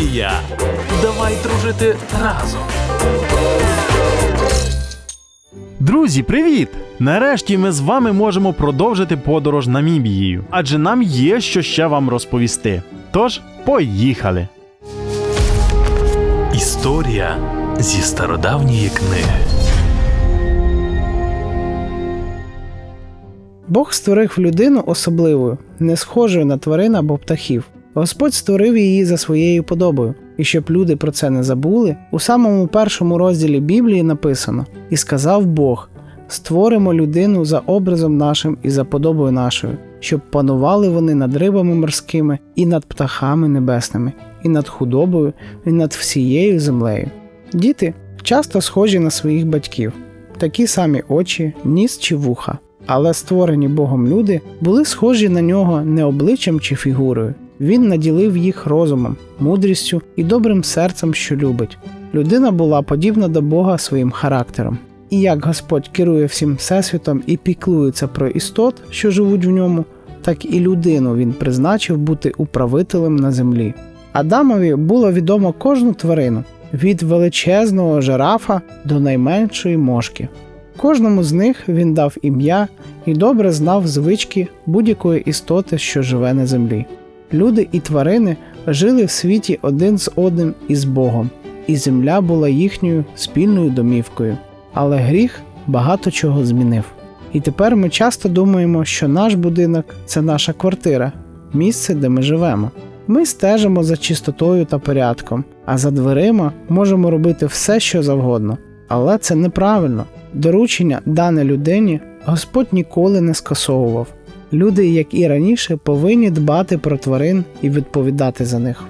Намібія. Давай дружити разом. Друзі, привіт! Нарешті ми з вами можемо продовжити подорож Намібією, адже нам є що ще вам розповісти. Тож, поїхали! Історія зі стародавньої книги. Бог створив людину особливою, не схожою на тварин або птахів. Господь створив її за своєю подобою, і щоб люди про це не забули, у самому першому розділі Біблії написано: І сказав Бог: створимо людину за образом нашим і за подобою нашою, щоб панували вони над рибами морськими, і над птахами небесними, і над худобою, і над всією землею. Діти часто схожі на своїх батьків, такі самі очі, ніс чи вуха. Але створені Богом люди були схожі на нього не обличчям чи фігурою. Він наділив їх розумом, мудрістю і добрим серцем, що любить. Людина була подібна до Бога своїм характером. І як Господь керує всім всесвітом і піклується про істот, що живуть в ньому, так і людину він призначив бути управителем на землі. Адамові було відомо кожну тварину від величезного жирафа до найменшої мошки. Кожному з них він дав ім'я і добре знав звички будь-якої істоти, що живе на землі. Люди і тварини жили в світі один з одним і з Богом, і земля була їхньою спільною домівкою. Але гріх багато чого змінив. І тепер ми часто думаємо, що наш будинок це наша квартира, місце, де ми живемо. Ми стежимо за чистотою та порядком, а за дверима можемо робити все, що завгодно. Але це неправильно. Доручення, дане людині, Господь ніколи не скасовував. Люди, як і раніше, повинні дбати про тварин і відповідати за них.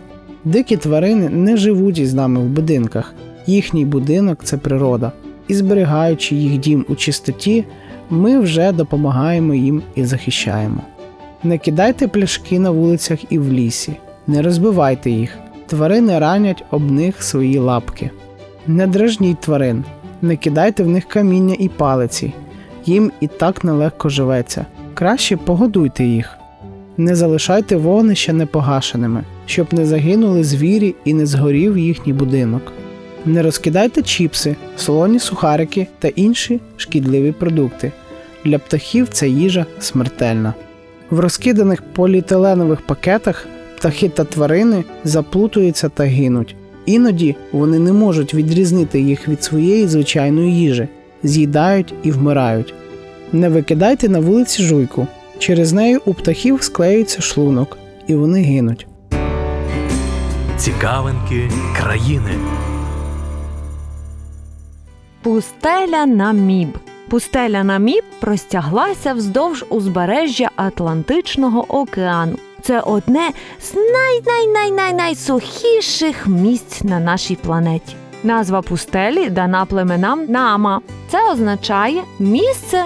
Дикі тварини не живуть із нами в будинках, їхній будинок це природа, і зберігаючи їх дім у чистоті, ми вже допомагаємо їм і захищаємо. Не кидайте пляшки на вулицях і в лісі, не розбивайте їх, тварини ранять об них свої лапки. Не дражніть тварин, не кидайте в них каміння і палиці, їм і так нелегко живеться. Краще погодуйте їх. Не залишайте вогнища непогашеними, щоб не загинули звірі і не згорів їхній будинок. Не розкидайте чіпси, солоні сухарики та інші шкідливі продукти. Для птахів ця їжа смертельна. В розкиданих поліетиленових пакетах птахи та тварини заплутуються та гинуть. Іноді вони не можуть відрізнити їх від своєї звичайної їжі, з'їдають і вмирають. Не викидайте на вулиці жуйку. Через неї у птахів склеюється шлунок, і вони гинуть. Цікавинки країни. Пустеля Наміб. Пустеля Наміб простяглася вздовж узбережжя Атлантичного океану. Це одне з най-най-най-най-найсухіших місць на нашій планеті. Назва пустелі дана племенам Нама. Це означає місце,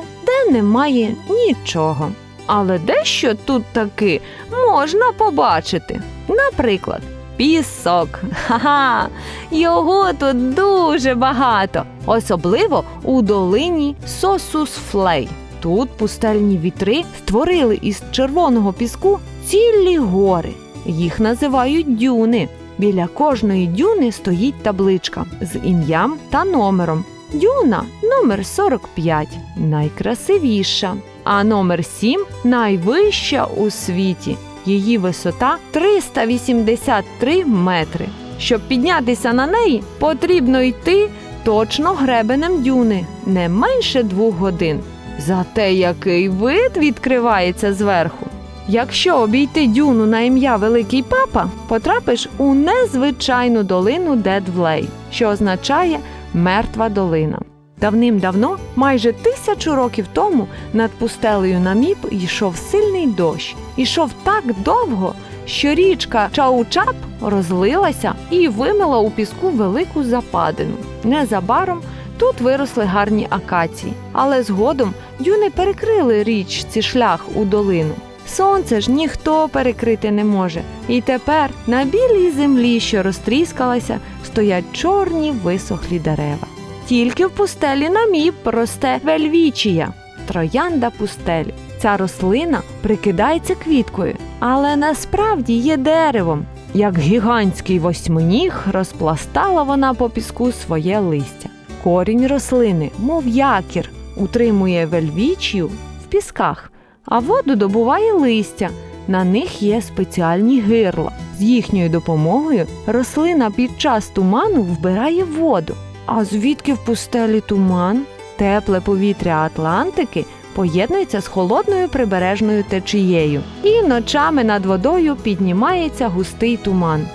немає нічого. Але дещо тут таки можна побачити. Наприклад, пісок. Ха-ха! Його тут дуже багато, особливо у долині Сосус-Флей. Тут пустельні вітри створили із червоного піску цілі гори. Їх називають дюни. Біля кожної дюни стоїть табличка з ім'ям та номером. Дюна номер 45 найкрасивіша, а номер 7 найвища у світі. Її висота 383 метри. Щоб піднятися на неї, потрібно йти точно гребенем дюни не менше двох годин. Зате який вид відкривається зверху. Якщо обійти дюну на ім'я Великий Папа, потрапиш у незвичайну долину Дедвлей, що означає мертва долина. Давним-давно, майже тисячу років тому, над пустелею Наміб йшов сильний дощ. Ішов так довго, що річка Чаучап розлилася і вимила у піску велику западину. Незабаром тут виросли гарні акації, але згодом дюни перекрили річці шлях у долину. Сонце ж ніхто перекрити не може. І тепер на білій землі, що розтріскалася, стоять чорні висохлі дерева. Тільки в пустелі наміб росте вельвічія, троянда пустелі. Ця рослина прикидається квіткою, але насправді є деревом. Як гігантський восьминіг розпластала вона по піску своє листя. Корінь рослини, мов якір, утримує вельвічію в пісках, а воду добуває листя. На них є спеціальні гирла. З їхньою допомогою рослина під час туману вбирає воду. А звідки в пустелі туман? Тепле повітря Атлантики поєднується з холодною прибережною течією, і ночами над водою піднімається густий туман.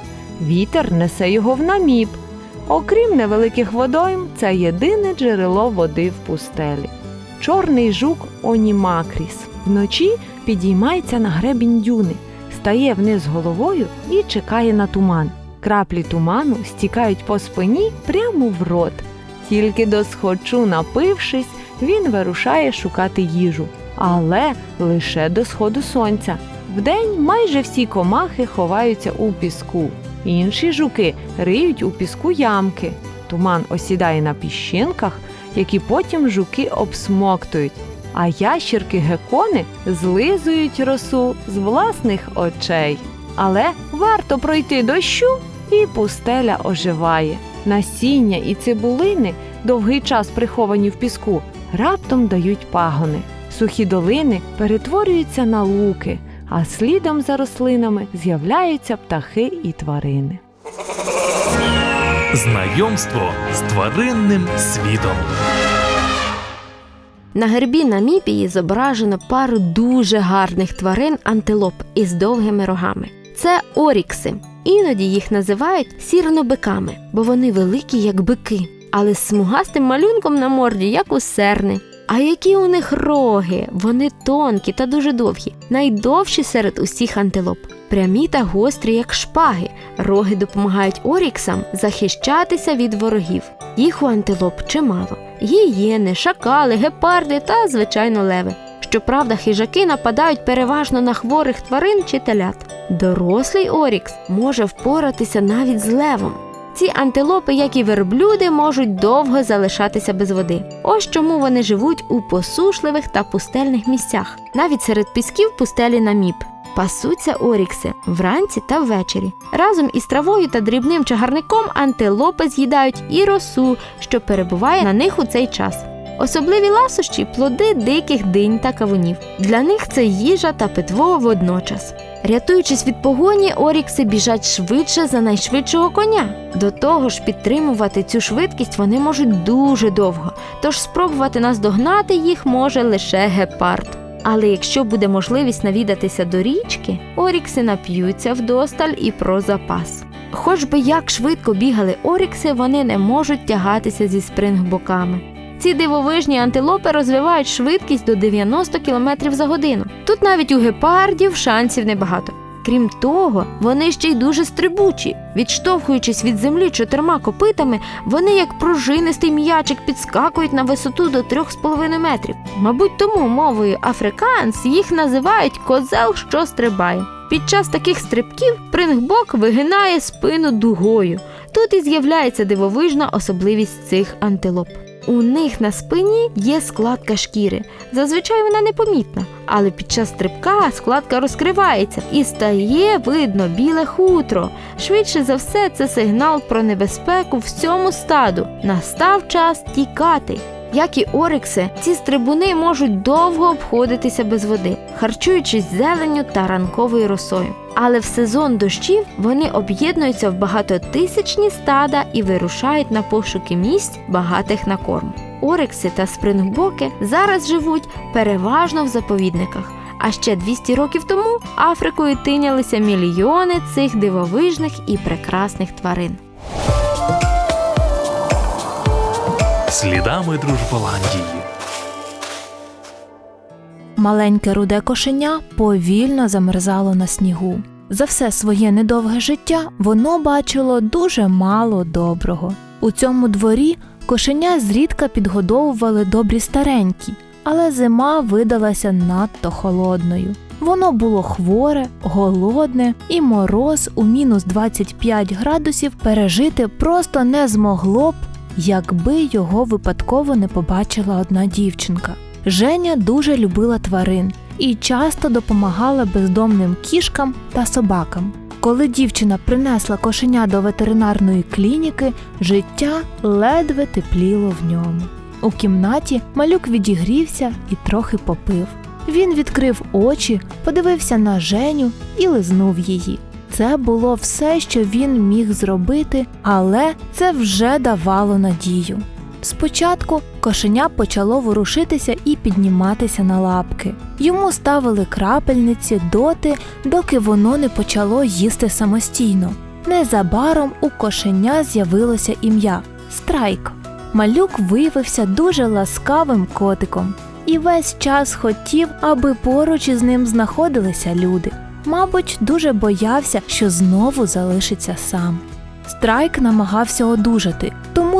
Вітер несе його в наміб. Окрім невеликих водойм, це єдине джерело води в пустелі. Чорний жук Онімакріс вночі підіймається на гребінь дюни, стає вниз головою і чекає на туман. Краплі туману стікають по спині прямо в рот. Тільки до схочу напившись, він вирушає шукати їжу, але лише до сходу сонця. Вдень майже всі комахи ховаються у піску. Інші жуки риють у піску ямки. Туман осідає на піщинках, які потім жуки обсмоктують, а ящірки гекони злизують росу з власних очей. Але варто пройти дощу, і пустеля оживає. Насіння і цибулини, довгий час приховані в піску, раптом дають пагони. Сухі долини перетворюються на луки, а слідом за рослинами з'являються птахи і тварини. Знайомство з тваринним світом. На гербі Намібії зображено пару дуже гарних тварин антилоп із довгими рогами. Це орікси. Іноді їх називають сірнобиками, бо вони великі, як бики, але з смугастим малюнком на морді, як у серни. А які у них роги? Вони тонкі та дуже довгі, найдовші серед усіх антилоп. Прямі та гострі, як шпаги. Роги допомагають оріксам захищатися від ворогів. Їх у антилоп чимало: гієни, шакали, гепарди та, звичайно, леви. Щоправда, хижаки нападають переважно на хворих тварин чи телят. Дорослий орікс може впоратися навіть з левом. Ці антилопи, як і верблюди, можуть довго залишатися без води. Ось чому вони живуть у посушливих та пустельних місцях, навіть серед пісків пустелі Наміб. Пасуться орікси вранці та ввечері. Разом із травою та дрібним чагарником антилопи з'їдають і росу, що перебуває на них у цей час. Особливі ласощі плоди диких динь та кавунів. Для них це їжа та питво водночас. Рятуючись від погоні, орікси біжать швидше за найшвидшого коня. До того ж, підтримувати цю швидкість вони можуть дуже довго, тож спробувати наздогнати їх може лише гепард. Але якщо буде можливість навідатися до річки, орікси нап'ються вдосталь і про запас. Хоч би як швидко бігали орікси, вони не можуть тягатися зі спрингбоками. Ці дивовижні антилопи розвивають швидкість до 90 км за годину. Тут навіть у гепардів шансів небагато. Крім того, вони ще й дуже стрибучі. Відштовхуючись від землі чотирма копитами, вони, як пружинистий м'ячик, підскакують на висоту до 3,5 метрів. Мабуть, тому мовою африканс їх називають козел, що стрибає. Під час таких стрибків прингбок вигинає спину дугою. Тут і з'являється дивовижна особливість цих антилоп. У них на спині є складка шкіри. Зазвичай вона непомітна, але під час стрибка складка розкривається і стає видно біле хутро. Швидше за все, це сигнал про небезпеку всьому стаду. Настав час тікати. Як і орикси, ці стрибуни можуть довго обходитися без води, харчуючись зеленню та ранковою росою. Але в сезон дощів вони об'єднуються в багатотисячні стада і вирушають на пошуки місць, багатих на корм. Орикси та спрингбоки зараз живуть переважно в заповідниках. А ще 200 років тому Африкою тинялися мільйони цих дивовижних і прекрасних тварин. Слідами Дружболандії. Маленьке руде кошеня повільно замерзало на снігу. За все своє недовге життя воно бачило дуже мало доброго. У цьому дворі кошеня зрідка підгодовували добрі старенькі, але зима видалася надто холодною. Воно було хворе, голодне, і мороз у мінус 25 градусів пережити просто не змогло б, якби його випадково не побачила одна дівчинка. Женя дуже любила тварин і часто допомагала бездомним кішкам та собакам. Коли дівчина принесла кошеня до ветеринарної клініки, життя ледве тепліло в ньому. У кімнаті малюк відігрівся і трохи попив. Він відкрив очі, подивився на Женю і лизнув її. Це було все, що він міг зробити, але це вже давало надію. Спочатку кошеня почало ворушитися і підніматися на лапки. Йому ставили крапельниці доти, доки воно не почало їсти самостійно. Незабаром у кошеня з'явилося ім'я Страйк. Малюк виявився дуже ласкавим котиком і весь час хотів, аби поруч із ним знаходилися люди. Мабуть, дуже боявся, що знову залишиться сам. Страйк намагався одужати,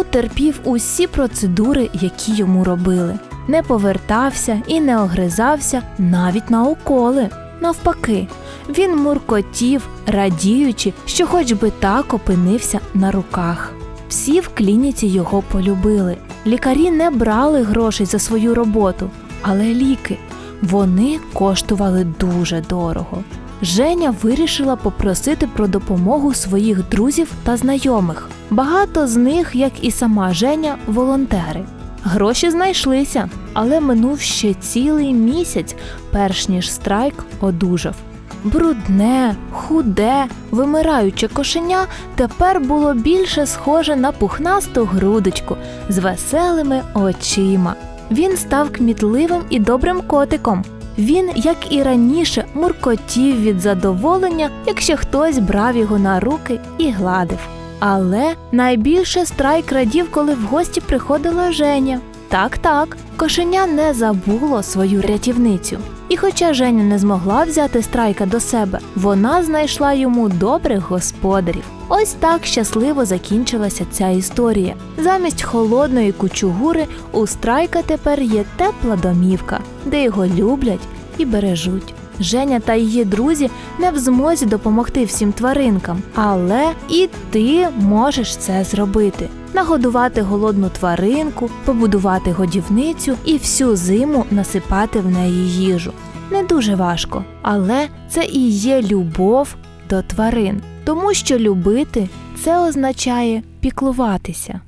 терпів усі процедури, які йому робили. Не повертався і не огризався навіть на уколи. Навпаки, він муркотів, радіючи, що хоч би так опинився на руках. Всі в клініці його полюбили. Лікарі не брали грошей за свою роботу, але ліки вони коштували дуже дорого. Женя вирішила попросити про допомогу своїх друзів та знайомих. Багато з них, як і сама Женя, волонтери. Гроші знайшлися, але минув ще цілий місяць, перш ніж страйк одужав. Брудне, худе, вимираюче кошеня тепер було більше схоже на пухнасту грудочку з веселими очима. Він став кмітливим і добрим котиком. Він, як і раніше, муркотів від задоволення, якщо хтось брав його на руки і гладив. Але найбільше страйк радів, коли в гості приходила Женя. Так, так, кошеня не забуло свою рятівницю. І хоча Женя не змогла взяти страйка до себе, вона знайшла йому добрих господарів. Ось так щасливо закінчилася ця історія. Замість холодної кучугури у страйка тепер є тепла домівка, де його люблять і бережуть. Женя та її друзі не в змозі допомогти всім тваринкам, але і ти можеш це зробити. Нагодувати голодну тваринку, побудувати годівницю і всю зиму насипати в неї їжу. Не дуже важко, але це і є любов до тварин, тому що любити це означає піклуватися.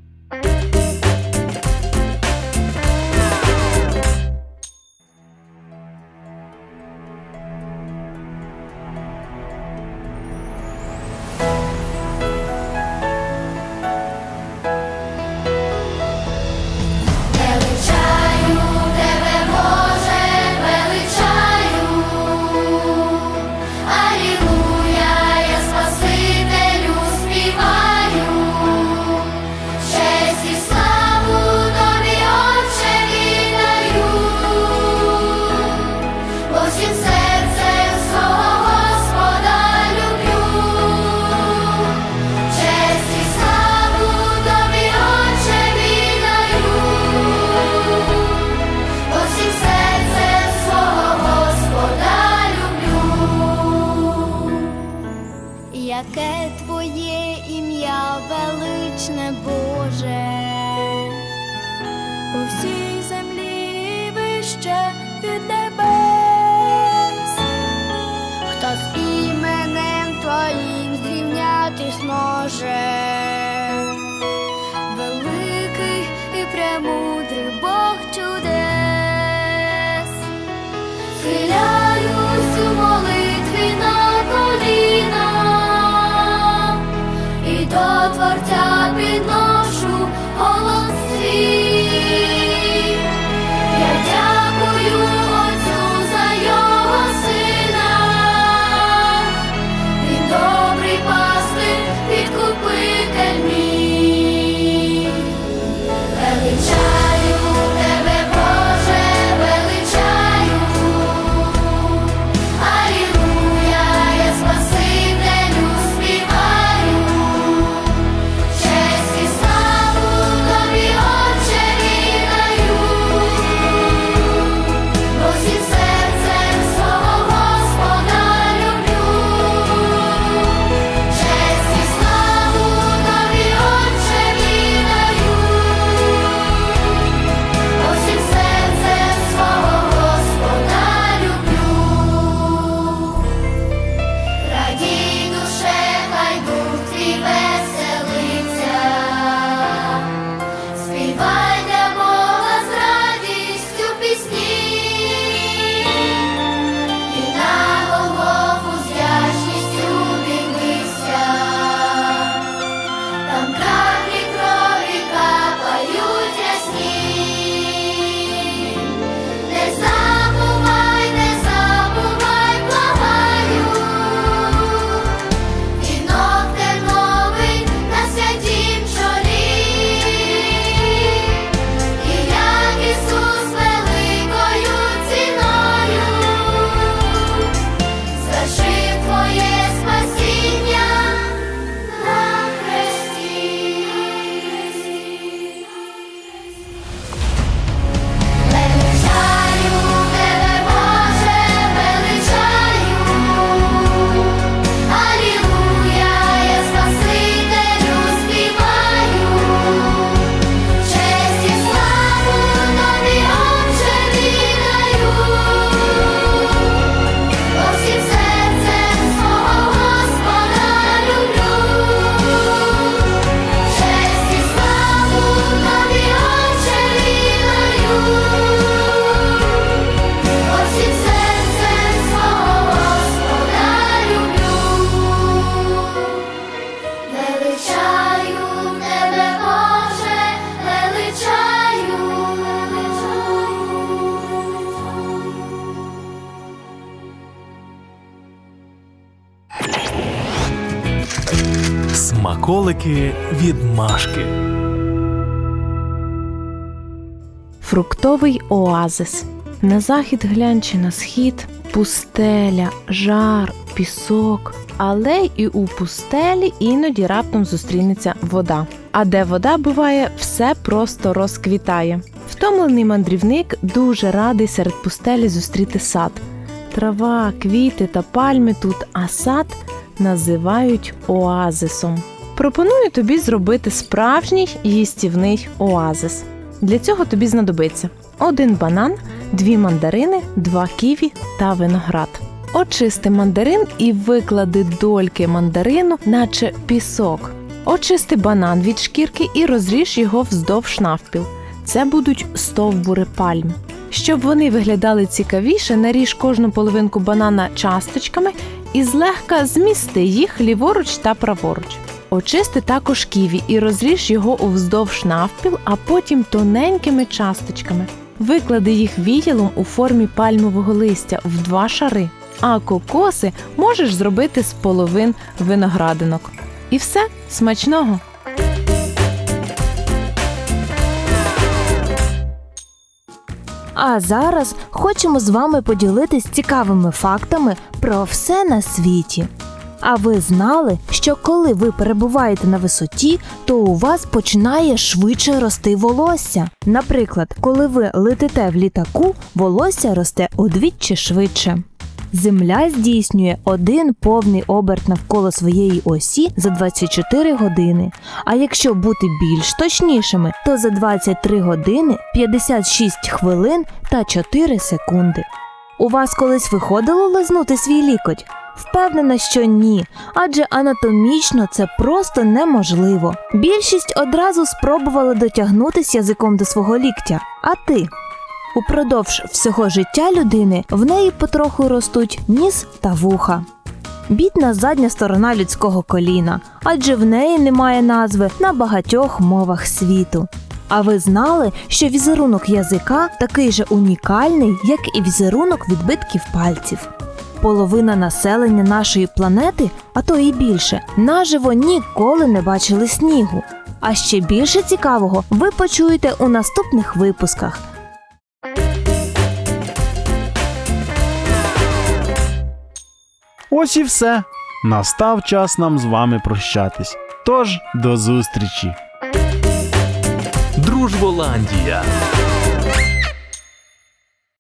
Яке твоє ім'я величне Боже, по всій землі вище від небес, хто з іменем твоїм зрівнятись може, великий і премудрий Смаколики від Машки. Фруктовий оазис. На захід глянь чи на схід, пустеля, жар, пісок. Але і у пустелі іноді раптом зустрінеться вода. А де вода буває, все просто розквітає. Втомлений мандрівник дуже радий серед пустелі зустріти сад. Трава, квіти та пальми тут, а сад називають оазисом. Пропоную тобі зробити справжній їстівний оазис. Для цього тобі знадобиться один банан, дві мандарини, два ківі та виноград. Очисти мандарин і виклади дольки мандарину, наче пісок. Очисти банан від шкірки і розріж його вздовж навпіл. Це будуть стовбури пальм. Щоб вони виглядали цікавіше, наріж кожну половинку банана часточками і злегка змісти їх ліворуч та праворуч. Очисти також ківі і розріж його уздовж навпіл, а потім тоненькими часточками. Виклади їх віялом у формі пальмового листя в два шари, а кокоси можеш зробити з половин виноградинок. І все смачного! А зараз хочемо з вами поділитись цікавими фактами про все на світі. А ви знали, що коли ви перебуваєте на висоті, то у вас починає швидше рости волосся. Наприклад, коли ви летите в літаку, волосся росте удвічі швидше. Земля здійснює один повний оберт навколо своєї осі за 24 години. А якщо бути більш точнішими, то за 23 години 56 хвилин та 4 секунди. У вас колись виходило лизнути свій лікоть? Впевнена, що ні, адже анатомічно це просто неможливо. Більшість одразу спробували дотягнутися язиком до свого ліктя. А ти? Упродовж всього життя людини в неї потроху ростуть ніс та вуха. Бідна задня сторона людського коліна, адже в неї немає назви на багатьох мовах світу. А ви знали, що візерунок язика такий же унікальний, як і візерунок відбитків пальців. Половина населення нашої планети, а то і більше, наживо ніколи не бачили снігу. А ще більше цікавого ви почуєте у наступних випусках. Ось і все. Настав час нам з вами прощатись. Тож до зустрічі! Дружболандія.